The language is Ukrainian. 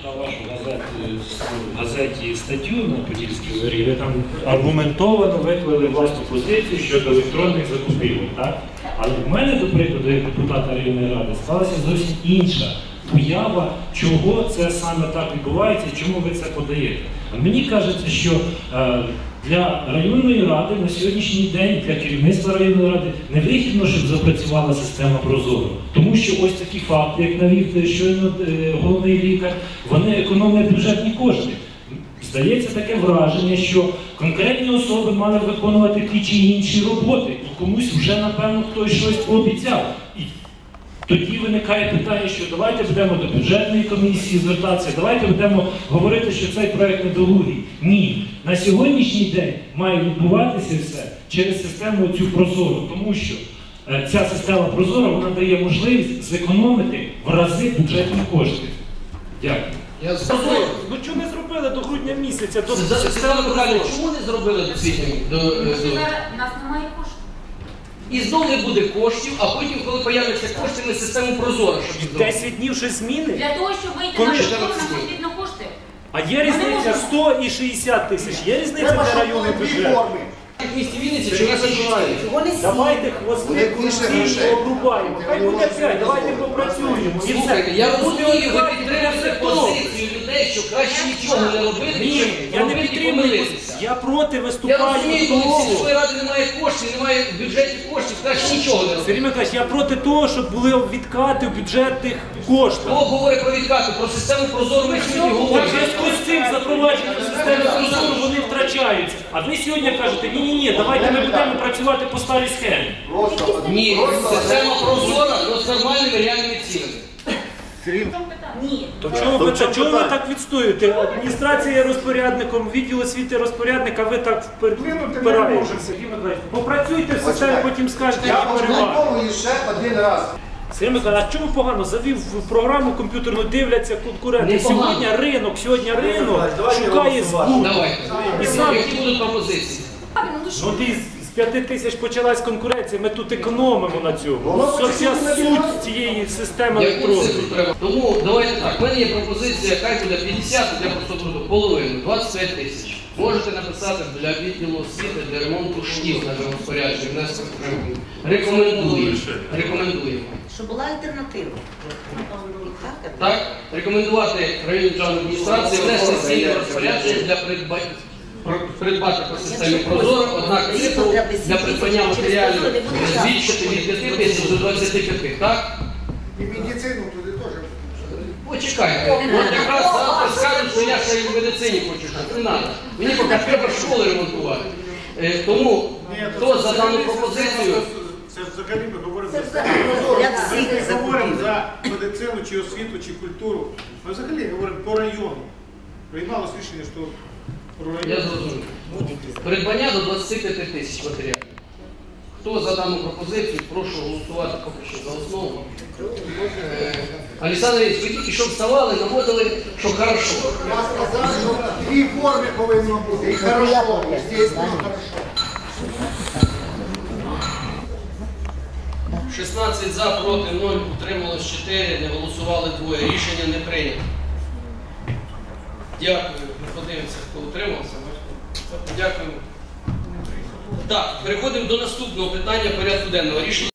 читав вашу газету, газеті статтю на Подільській зорі, ви там аргументовано виклали власну позицію щодо електронних закупівель. Так? Але в мене, до прикладу, як депутата районної ради, склалася зовсім інша уява, чого це саме так відбувається і чому ви це подаєте. А мені кажеться, що е, для районної ради на сьогоднішній день, для керівництва районної ради не вигідно, щоб запрацювала система Прозоро. Тому що ось такі факти, як навів щойно е, головний лікар, вони економлять бюджетні кошти. Здається таке враження, що конкретні особи мали виконувати ті чи інші роботи, і комусь вже, напевно, хтось щось пообіцяв. Тоді виникає питання, що давайте будемо до бюджетної комісії звертатися, давайте будемо говорити, що цей проект недолугий. Ні. На сьогоднішній день має відбуватися все через систему цю прозору, тому що е, ця система прозора вона дає можливість зекономити в рази бюджетні кошти. Дякую. Я зрозумів. Ну чого не зробили до грудня місяця? До Михайлівна, чому не зробили до світня? До, до... зараз нас немає. І знову не буде коштів, а потім, коли появляться кошти, ми систему прозоро, щоб їх зробити. 10 днів щось зміни? Для того, щоб вийти Коли на прозоро, зараз нам ці? потрібно кошти. А є різниця 100 і 60 тисяч. Є різниця Треба, для щоб районних були дві бюджетів? форми. В місті Вінниці чи в нас? Давайте хвости Вони більше грошей. обрубаємо. Хай буде 5, давайте попрацюємо. І все. Слухайте, я розумію, ви підтримуєте позицію людей, що краще нічого не робити, Ні, я не робити і підтримую. помилитися. Я проти Я виступаю. розумію, коли того. сільської ради немає коштів, немає в бюджеті коштів, краще нічого не робити. Сергій Миколаївич, я проти того, щоб були відкати в бюджетних коштах. Хто говорить про відкати, про систему прозору ми сьогодні У говоримо. зв'язку з цим запровадженням системи прозору вони втрачаються. А ви сьогодні кажете, ні, ні, ні, ні, давайте ми будемо працювати по старій схемі. Просто Ні, система прозора з нормальними реальними цінами. Ні. То чого ви, та чого ви так відстоюєте? Адміністрація є розпорядником, відділ освіти розпорядник, а ви так впер- впираєтеся. Сергій Миколаївич, Попрацюйте в системі, потім скажете, я які переваги. розмовляю ще один раз. Сергій Миколаївич, а чому погано? Завів в програму комп'ютерну, дивляться конкуренти. Сьогодні ринок, сьогодні ринок шукає збут. Давайте. І сам- Які будуть пропозиції? Правильно, ну що? Ну ти з- з п'яти тисяч почалась конкуренція, ми тут економимо на цьому. Воно Це вся почему не суть цієї системи Яку електронної. цифру треба? Тому давайте так. У мене є пропозиція, хай буде 50, я просто буду половину, 25 тисяч. Можете написати для відділу освіти, для ремонту шкіл на розпорядження, внести в програму. Рекомендуємо. Рекомендуємо. Щоб була альтернатива. Так, Так? Рекомендувати районній державній адміністрації внести зміни в розпорядження для придбання про- придбати по системі Прозоро, однак цифру для придбання матеріалів збільшити від 5 тисяч до 25, так? І медицину туди теж. Почекайте. От якраз завтра скажуть, що я ще і в медицині хочу щось. Не треба. Мені поки треба школи ремонтувати. Е, Тому хто за дану пропозицію? Це взагалі ми говоримо за для Ми всіх не говоримо закупівель. за медицину, чи освіту, чи культуру. Ми взагалі говоримо по району. Приймалось рішення, що Я зрозумів. Придбання до 25 тисяч матеріалів. Хто за дану пропозицію, прошу голосувати поки що за основу. Е, Олександр Ильич, ви тільки що вставали, наводили, що хорошо. Я сказав, що дві форми повинно бути. І хорошо, естественно, хорошо. 16 за, проти 0, утрималось 4, не голосували двоє. Рішення не прийнято. Дякую. Подивимося, хто утримався. Дякую. Так, переходимо до наступного питання порядку денного. Рішення